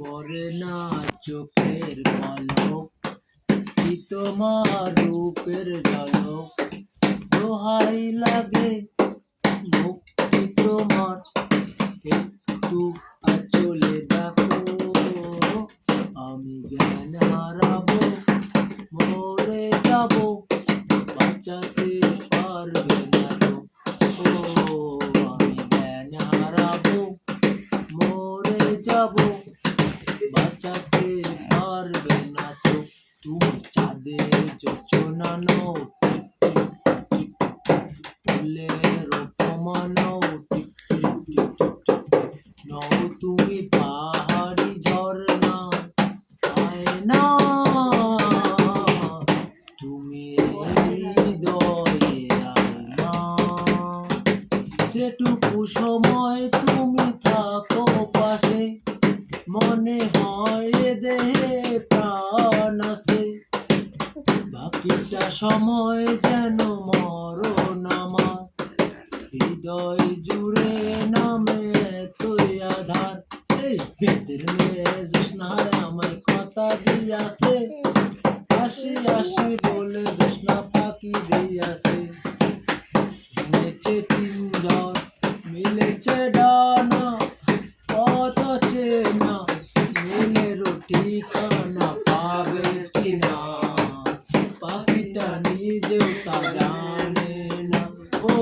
পরে না চোখের পলক তোমার রূপের ঝলক? দোহাই লাগে মুক্তি তোমার, একটু আচলে দেখো। আমি জ্ঞান হারাবো, মরে যাব, বাঁচাতে বাঁচাতে পারবে না তো? তুমি চাঁদের টিপ টিপ ফুলের তুমি পাহাড়ি ঝর্ণা। আয়না, তুমি হৃদয়ে আয়না। যেটুকু সময় তুমি সময় যেন মরণ আমার। হৃদয় জুড়ে নামে তুই আধার। এই মেয়ে জোসনায় আমায় কথা দিয়াছে। আসি আসি বলে জোসনা ফাঁকি দিয়াছে। নেচে তিনজন মিলেছে ডানা কত চেনা নিজেও তা না ও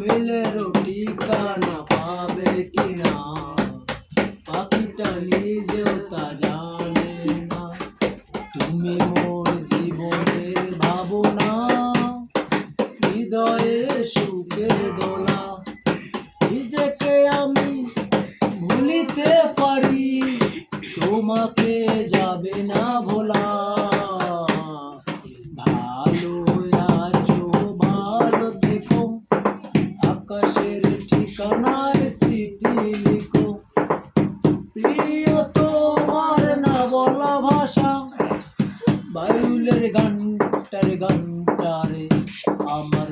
মিলের ঠিকানা পাবে কিনা পাখিটা নিজেও তা না তুমি মোর জীবনের ভাবনা হৃদয়ে সুখের দোলা নিজেকে আমি ভুলিতে পারি, তোমাকে যাবে না ভালো। আশা বায়ুলের গানটার গানটারে আমার